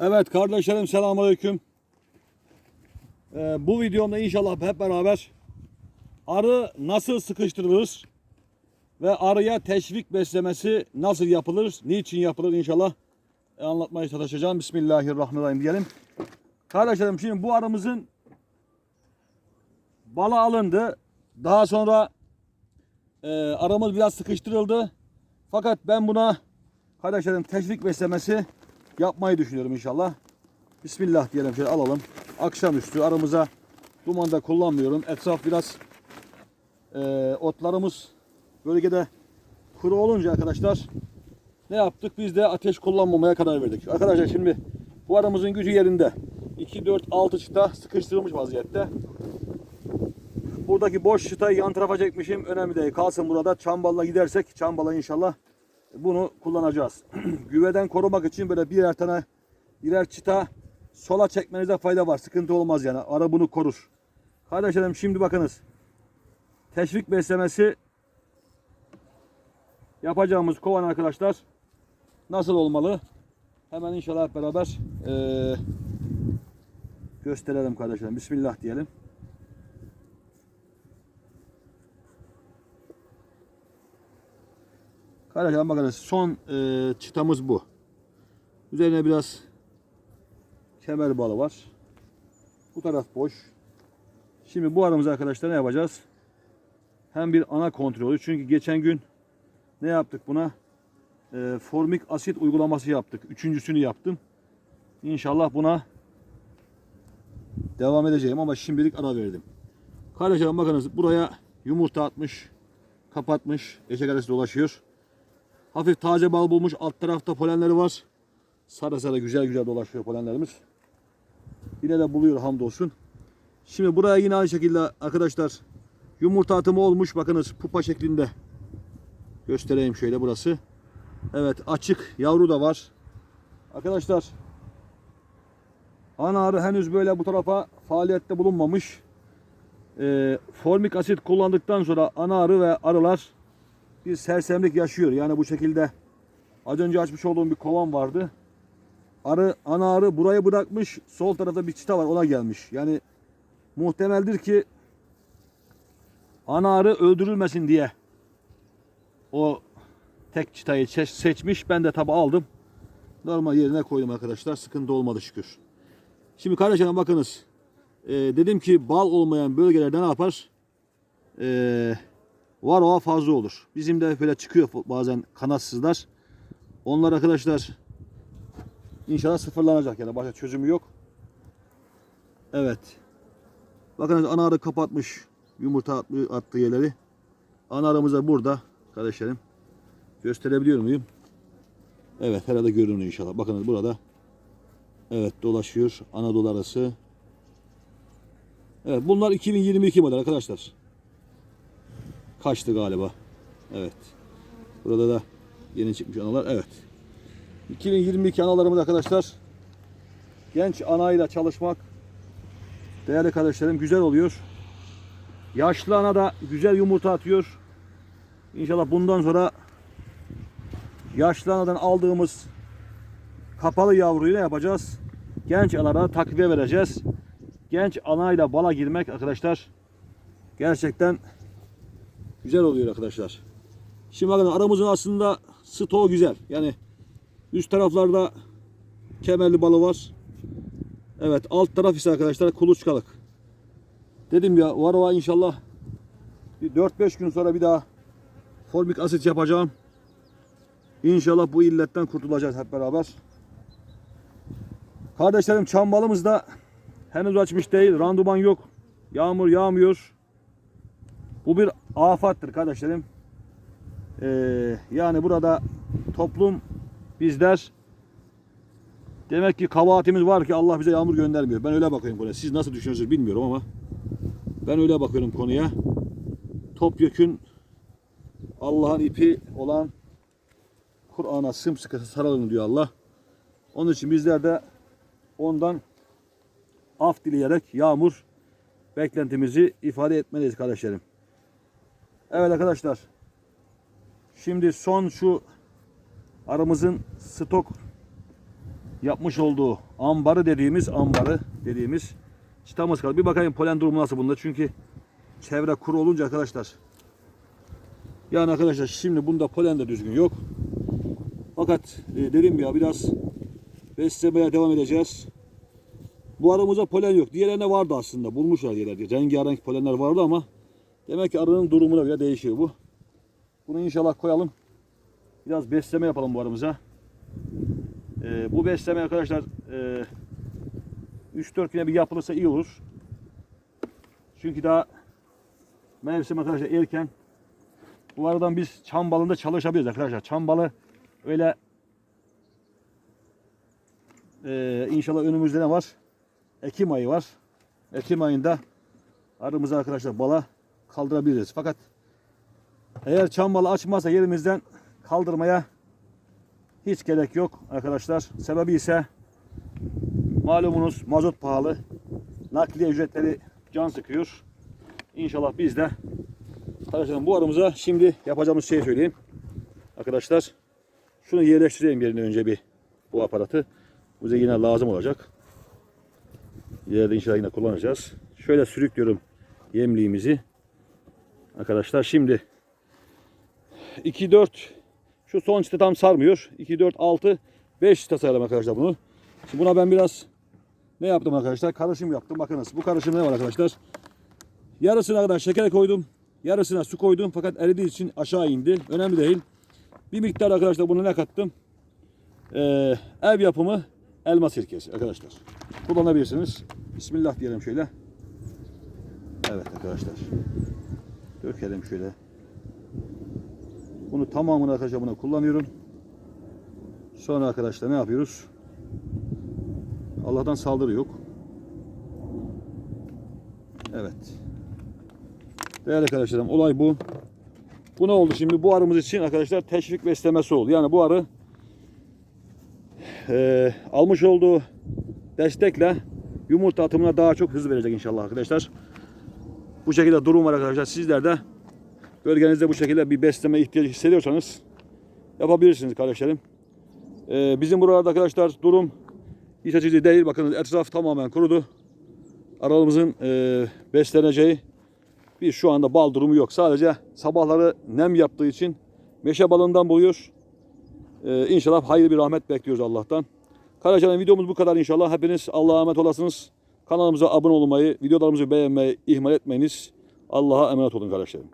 Evet kardeşlerim selamünaleyküm. Ee, bu videomda inşallah hep beraber arı nasıl sıkıştırılır ve arıya teşvik beslemesi nasıl yapılır, niçin yapılır inşallah e, anlatmaya çalışacağım. Bismillahirrahmanirrahim diyelim. Kardeşlerim şimdi bu arımızın bala alındı. Daha sonra e, aramız biraz sıkıştırıldı. Fakat ben buna kardeşlerim teşvik beslemesi yapmayı düşünüyorum inşallah. Bismillah diyelim şöyle alalım. Akşamüstü aramıza dumanda kullanmıyorum. Etraf biraz e, otlarımız bölgede kuru olunca arkadaşlar ne yaptık? Biz de ateş kullanmamaya karar verdik. Arkadaşlar şimdi bu aramızın gücü yerinde. 2, 4, 6 çıta sıkıştırılmış vaziyette. Buradaki boş çıtayı yan tarafa çekmişim. Önemli değil. Kalsın burada. Çamballa gidersek çamballa inşallah bunu kullanacağız. Güveden korumak için böyle birer tane birer çıta sola çekmenize fayda var. Sıkıntı olmaz yani. Ara bunu korur. Kardeşlerim şimdi bakınız. Teşvik beslemesi yapacağımız kovan arkadaşlar nasıl olmalı? Hemen inşallah beraber eee, gösterelim kardeşlerim. Bismillah diyelim. Kardeşlerim bakınız son eee, çıtamız bu. Üzerine biraz kemer balı var. Bu taraf boş. Şimdi bu aramızda arkadaşlar ne yapacağız? Hem bir ana kontrolü. Çünkü geçen gün ne yaptık buna? Eee, formik asit uygulaması yaptık. Üçüncüsünü yaptım. İnşallah buna devam edeceğim ama şimdilik ara verdim. Kardeşlerim bakınız buraya yumurta atmış, kapatmış, eşek arası dolaşıyor. Hafif taze bal bulmuş. Alt tarafta polenleri var. Sarı sarı güzel güzel dolaşıyor polenlerimiz. Yine de buluyor hamdolsun. Şimdi buraya yine aynı şekilde arkadaşlar yumurta atımı olmuş. Bakınız pupa şeklinde. Göstereyim şöyle burası. Evet açık. Yavru da var. Arkadaşlar ana arı henüz böyle bu tarafa faaliyette bulunmamış. Ee, formik asit kullandıktan sonra ana arı ve arılar bir sersemlik yaşıyor. Yani bu şekilde az önce açmış olduğum bir kovan vardı. Arı, ana arı burayı bırakmış. Sol tarafta bir çıta var ona gelmiş. Yani muhtemeldir ki ana arı öldürülmesin diye o tek çıtayı seçmiş. Ben de tabi aldım. Normal yerine koydum arkadaşlar. Sıkıntı olmadı şükür. Şimdi kardeşlerim bakınız. Ee, dedim ki bal olmayan bölgelerde ne yapar? Ee, var oğa fazla olur. Bizim de böyle çıkıyor bazen kanatsızlar. Onlar arkadaşlar inşallah sıfırlanacak yani başka çözümü yok. Evet. Bakın ana arı kapatmış yumurta attığı- yerleri. Ana arımız da burada kardeşlerim. Gösterebiliyor muyum? Evet herhalde görünüyor inşallah. Bakın burada. Evet dolaşıyor. Anadolu arası. Evet bunlar 2022 model arkadaşlar kaçtı galiba. Evet. Burada da yeni çıkmış analar. Evet. 2022 analarımız arkadaşlar. Genç anayla çalışmak değerli kardeşlerim güzel oluyor. Yaşlı ana da güzel yumurta atıyor. İnşallah bundan sonra yaşlı anadan aldığımız kapalı yavruyu ne yapacağız? Genç anara takviye vereceğiz. Genç anayla bala girmek arkadaşlar gerçekten güzel oluyor arkadaşlar. Şimdi bakın aramızın aslında stoğu güzel. Yani üst taraflarda kemerli balı var. Evet alt taraf ise arkadaşlar kuluçkalık. Dedim ya varova inşallah bir 4-5 gün sonra bir daha formik asit yapacağım. İnşallah bu illetten kurtulacağız hep beraber. Kardeşlerim çam balımız da henüz açmış değil. Randuman yok. Yağmur yağmıyor. Bu bir afattır kardeşlerim. Ee, yani burada toplum bizler demek ki kabahatimiz var ki Allah bize yağmur göndermiyor. Ben öyle bakıyorum konuya. Siz nasıl düşünüyorsunuz bilmiyorum ama ben öyle bakıyorum konuya. Topyekün Allah'ın ipi olan Kur'an'a sımsıkı sarılın diyor Allah. Onun için bizler de ondan af dileyerek yağmur beklentimizi ifade etmeliyiz kardeşlerim. Evet arkadaşlar. Şimdi son şu aramızın stok yapmış olduğu ambarı dediğimiz ambarı dediğimiz çıtamız kaldı. Bir bakayım polen durumu nasıl bunda çünkü çevre kuru olunca arkadaşlar yani arkadaşlar şimdi bunda polen de düzgün yok. Fakat e, dedim ya biraz beslemeye devam edeceğiz. Bu aramızda polen yok. Diğerlerine vardı aslında. Bulmuşlar diğerleri. Rengarenk polenler vardı ama demek ki arının durumuna göre değişiyor bu. Bunu inşallah koyalım. Biraz besleme yapalım bu aramıza. Ee, bu besleme arkadaşlar e, 3-4 güne bir yapılırsa iyi olur. Çünkü daha mevsim arkadaşlar erken. Bu aradan biz çam balında çalışabiliriz arkadaşlar. Çam balı öyle e, inşallah önümüzde ne var? Ekim ayı var. Ekim ayında arımızı arkadaşlar bala kaldırabiliriz. Fakat eğer çam balı açmazsa yerimizden kaldırmaya hiç gerek yok arkadaşlar. Sebebi ise malumunuz mazot pahalı. Nakliye ücretleri can sıkıyor. İnşallah biz de arkadaşlar bu aramıza şimdi yapacağımız şeyi söyleyeyim. Arkadaşlar şunu yerleştireyim yerine önce bir bu aparatı. Bize yine lazım olacak. İleride inşallah yine kullanacağız. Şöyle sürüklüyorum yemliğimizi. Arkadaşlar şimdi 2 4 şu son çıtı tam sarmıyor. 2 4 6 5 çıta saralım arkadaşlar bunu. Şimdi buna ben biraz ne yaptım arkadaşlar? Karışım yaptım. Bakınız bu karışım ne var arkadaşlar? Yarısına kadar şeker koydum. Yarısına su koydum fakat eridiği için aşağı indi. Önemli değil. Bir miktar arkadaşlar bunu ne kattım? Ee, ev yapımı elma sirkesi arkadaşlar. Kullanabilirsiniz. Bismillah diyelim şöyle. Evet arkadaşlar. Dökelim şöyle. Bunu tamamını arkadaşlar buna kullanıyorum. Sonra arkadaşlar ne yapıyoruz? Allah'tan saldırı yok. Evet. Değerli arkadaşlarım olay bu. Bu ne oldu şimdi? Bu arımız için arkadaşlar teşvik beslemesi oldu. Yani bu arı eee, almış olduğu destekle yumurta atımına daha çok hız verecek inşallah arkadaşlar. Bu şekilde durum var arkadaşlar. Sizler de bölgenizde bu şekilde bir besleme ihtiyacı hissediyorsanız yapabilirsiniz kardeşlerim. Eee, bizim buralarda arkadaşlar durum iç açıcı değil. Bakın etraf tamamen kurudu. Aralımızın eee besleneceği bir şu anda bal durumu yok. Sadece sabahları nem yaptığı için meşe balından buluyor. Ee, inşallah hayırlı bir rahmet bekliyoruz Allah'tan. Karacan'ın videomuz bu kadar inşallah. Hepiniz Allah'a emanet olasınız. Kanalımıza abone olmayı, videolarımızı beğenmeyi ihmal etmeyiniz. Allah'a emanet olun kardeşlerim.